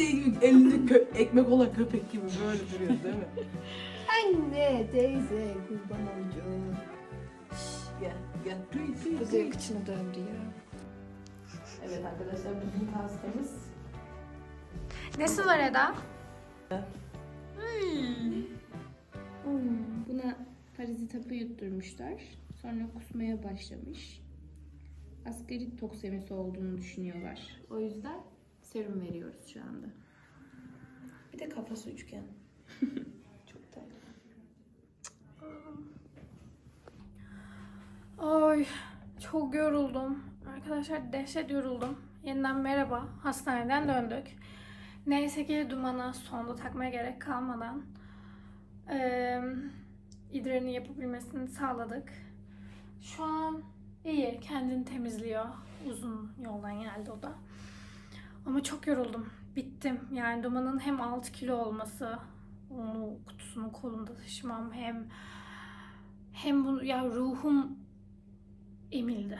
şey gibi elinde kö- ekmek olan köpek gibi böyle duruyor değil mi? Anne, teyze, kurban olacağım. Gel gel. Tüy tüy Kuzey tüy. kıçına döndü ya. Evet arkadaşlar bugün hastamız. Nesi var Eda? Buna parazit hapı yutturmuşlar. Sonra kusmaya başlamış. Asgari toksemisi olduğunu düşünüyorlar. O yüzden serum veriyoruz şu anda. Bir de kafası üçgen. Çok tatlı. Ay çok yoruldum. Arkadaşlar dehşet yoruldum. Yeniden merhaba. Hastaneden döndük. Neyse ki dumana sonda takmaya gerek kalmadan eee idrarını yapabilmesini sağladık. Şu an iyi. Kendini temizliyor. Uzun yoldan geldi o da. Ama çok yoruldum. Bittim. Yani dumanın hem 6 kilo olması, onu kutusunu kolumda taşımam hem hem bu ya ruhum emildi.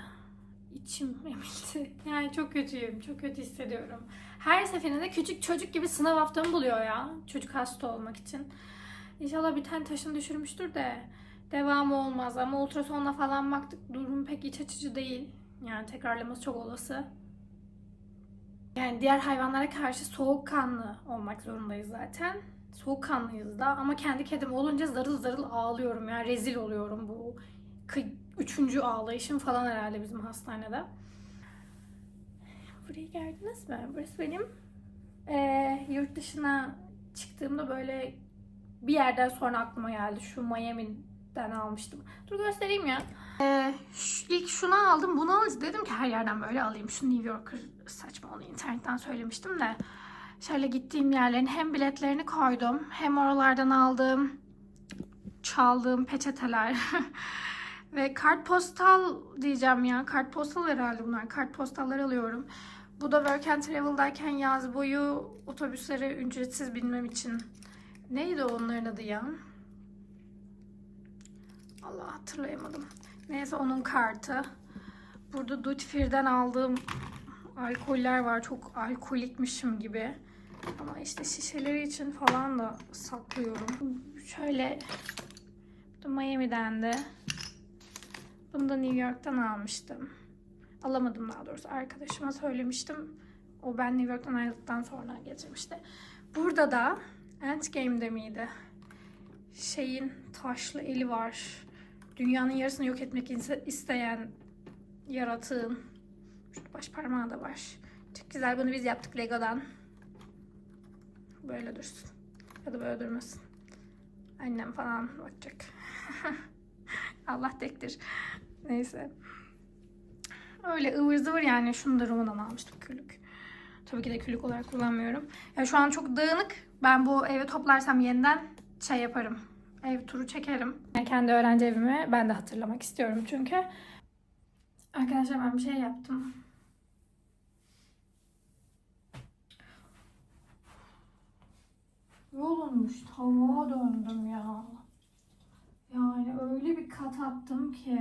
İçim emildi. Yani çok kötüyüm. Çok kötü hissediyorum. Her seferinde küçük çocuk gibi sınav haftamı buluyor ya. Çocuk hasta olmak için. İnşallah bir tane taşını düşürmüştür de devamı olmaz. Ama ultrasonla falan baktık. Durum pek iç açıcı değil. Yani tekrarlaması çok olası. Yani diğer hayvanlara karşı soğukkanlı olmak zorundayız zaten. Soğukkanlıyız da ama kendi kedim olunca zarıl zarıl ağlıyorum. Yani rezil oluyorum bu üçüncü ağlayışım falan herhalde bizim hastanede. Buraya geldiniz mi? Burası benim eee, yurt dışına çıktığımda böyle bir yerden sonra aklıma geldi. Şu Miami'den almıştım. Dur göstereyim ya. Şu- ilk şunu aldım. Bunu alacağım. Dedim ki her yerden böyle alayım. Şu New Yorker saçma onu internetten söylemiştim de. Şöyle gittiğim yerlerin hem biletlerini koydum hem oralardan aldığım çaldığım peçeteler ve kartpostal diyeceğim ya. Kartpostal herhalde bunlar. Kartpostallar alıyorum. Bu da Work and Travel'dayken yaz boyu otobüslere ücretsiz binmem için. Neydi onların adı ya? Allah hatırlayamadım. Neyse onun kartı. Burada Duty Free'den aldığım alkoller var. Çok alkolikmişim gibi. Ama işte şişeleri için falan da saklıyorum. Şöyle bu Miami'den de. Bunu da New York'tan almıştım. Alamadım daha doğrusu. Arkadaşıma söylemiştim. O ben New York'tan ayrıldıktan sonra getirmişti. Burada da Endgame'de miydi? Şeyin taşlı eli var. Dünyanın yarısını yok etmek isteyen yaratığın. Şurada baş parmağı da var. Çok güzel. Bunu biz yaptık Lego'dan. Böyle dursun. Ya da böyle durmasın. Annem falan bakacak. Allah tektir. Neyse. Öyle ıvır zıvır yani. Şunu da Roma'dan almıştım külük. Tabii ki de külük olarak kullanmıyorum. Ya şu an çok dağınık. Ben bu evi toplarsam yeniden şey yaparım. Ev turu çekerim. Yani kendi öğrenci evimi ben de hatırlamak istiyorum çünkü. Arkadaşlar ben bir şey yaptım. Yolunmuş tavuğa döndüm ya. Yani öyle bir kat attım ki.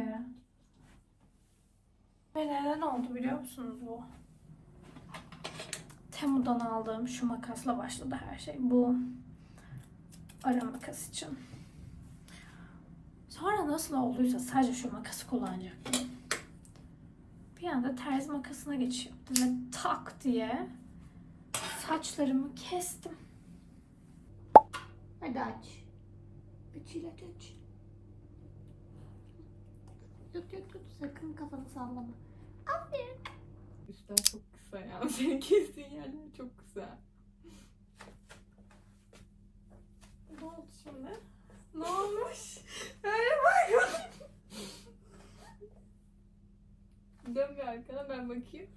Ve neden oldu biliyor musunuz bu? Temu'dan aldığım şu makasla başladı her şey. Bu ara makas için. Sonra nasıl olduysa sadece şu makası kullanacaktım. Bir anda terzi makasına geçiyordum ve tak diye saçlarımı kestim. Hadi aç. Bütüyle aç. Tut tut tut sakın kafanı sallama. Aferin. Üstler çok kısa ya. Senin kestiğin yerler çok kısa. Ne oldu şimdi? Ne olmuş? Öyle bak. Dön bir arkana ben bakayım.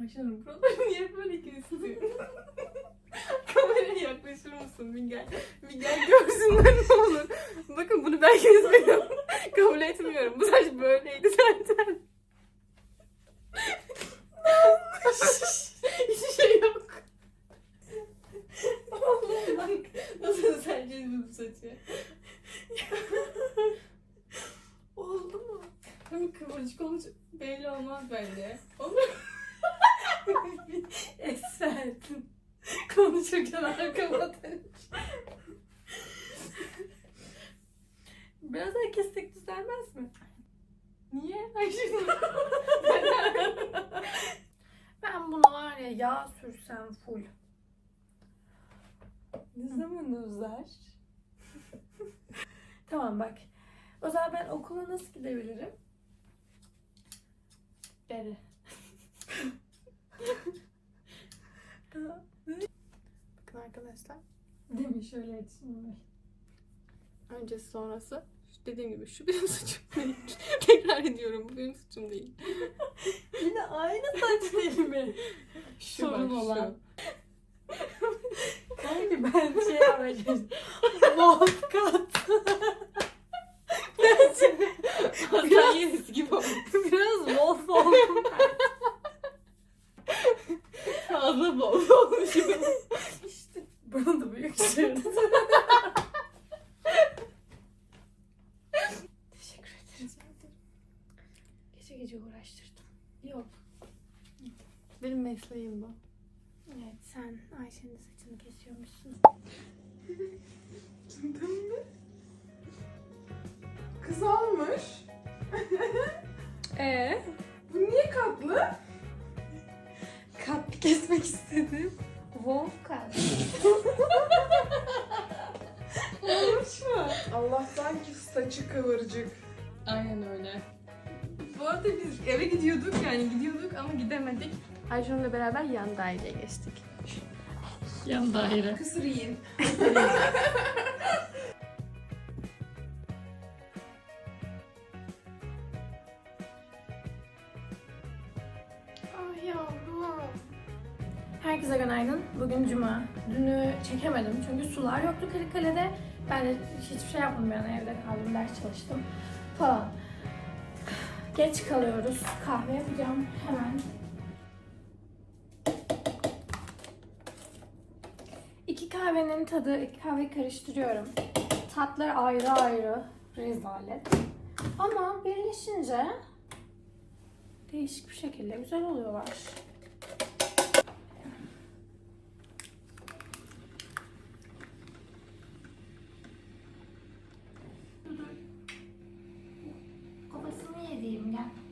Ayşenur buraları niye böyle kesti? Kameraya yaklaşır mısın bir gel. Bir gel görsünler ne olur. Bakın bunu ben kesmiyorum. Kabul etmiyorum. Bu sonuç belli olmaz bence. Olur. Eserdim. Konuşurken arkama. Biraz daha kessek düzelmez mi? Niye? Ay ben buna var ya yağ sürsem full. Ne zaman uzar? tamam bak. O zaman ben okula nasıl gidebilirim? Beri. Bakın arkadaşlar. Demin şöyle etsin. Öncesi sonrası. Dediğim gibi şu benim suçum değil. Tekrar ediyorum bu benim suçum değil. Yine aynı saç değil mi? Şu Sorun bak, olan. Kanki ben şey yapacağım. Kat. Hasan yenisi gibi oldu. Biraz Mesleğim bu. Evet sen Ayşe'nin saçını kesiyormuşsun. Kız olmuş. Ee? Bu niye katlı? Kalp kesmek istedim. Wolf kat. Olmuş mu? Allah'tan ki saçı kıvırcık. Aynen öyle. Bu arada biz eve gidiyorduk yani gidiyorduk ama gidemedik. Ayşen'le beraber yan daireye geçtik. Yan daire. Kısır yiyin. Yavrum. Herkese günaydın. Bugün cuma. Dünü çekemedim çünkü sular yoktu Kırıkkale'de. Ben de hiçbir şey yapmadım yani evde kaldım, ders çalıştım falan. Geç kalıyoruz. Kahve yapacağım hemen. İki kahvenin tadı, iki kahveyi karıştırıyorum. Tatlar ayrı ayrı. Rezalet. Ama birleşince değişik bir şekilde güzel oluyorlar. Kafasını yediğim gel.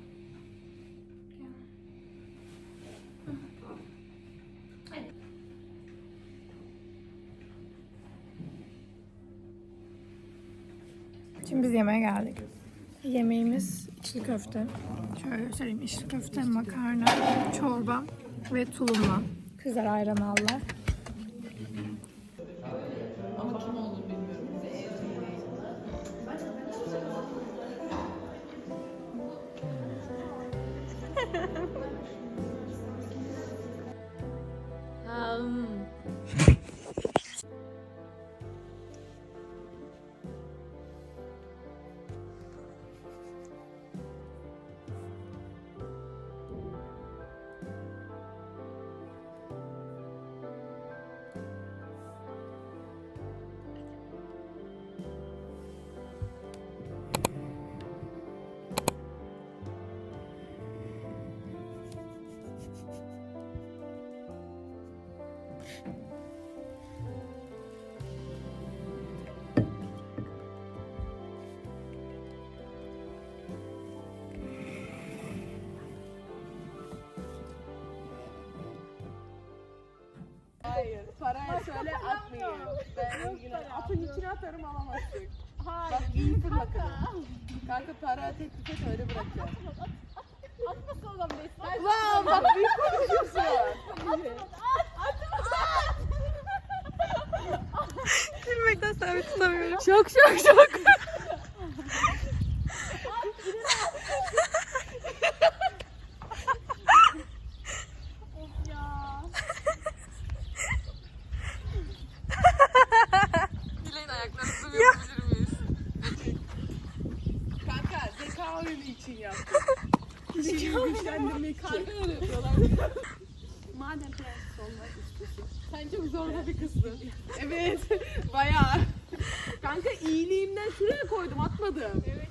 Şimdi biz yemeğe geldik. Yemeğimiz içli köfte. Şöyle göstereyim. içli köfte, makarna, çorba ve tulumla. Kızlar ayran aldılar. Hayır. Parayı söyle atmayayım. Ben ilgili. Atın içine atarım alamazsın. Hayır. Bak iyi fırlatırım. Kanka para teklif et öyle bırakacağım. Atmasın o zaman besle. Lan bak büyük konuşuyorsun. Gülmekten sabit tutamıyorum. Şok şok şok. Oyunu için yaptım. Kişiyi güçlendirmek için. Öyle yapıyorlar. Madem prenses olmak istiyorsun. Sen çok zorba bir kızsın. evet. Bayağı. Kanka iyiliğimden şuraya koydum atmadım. Evet.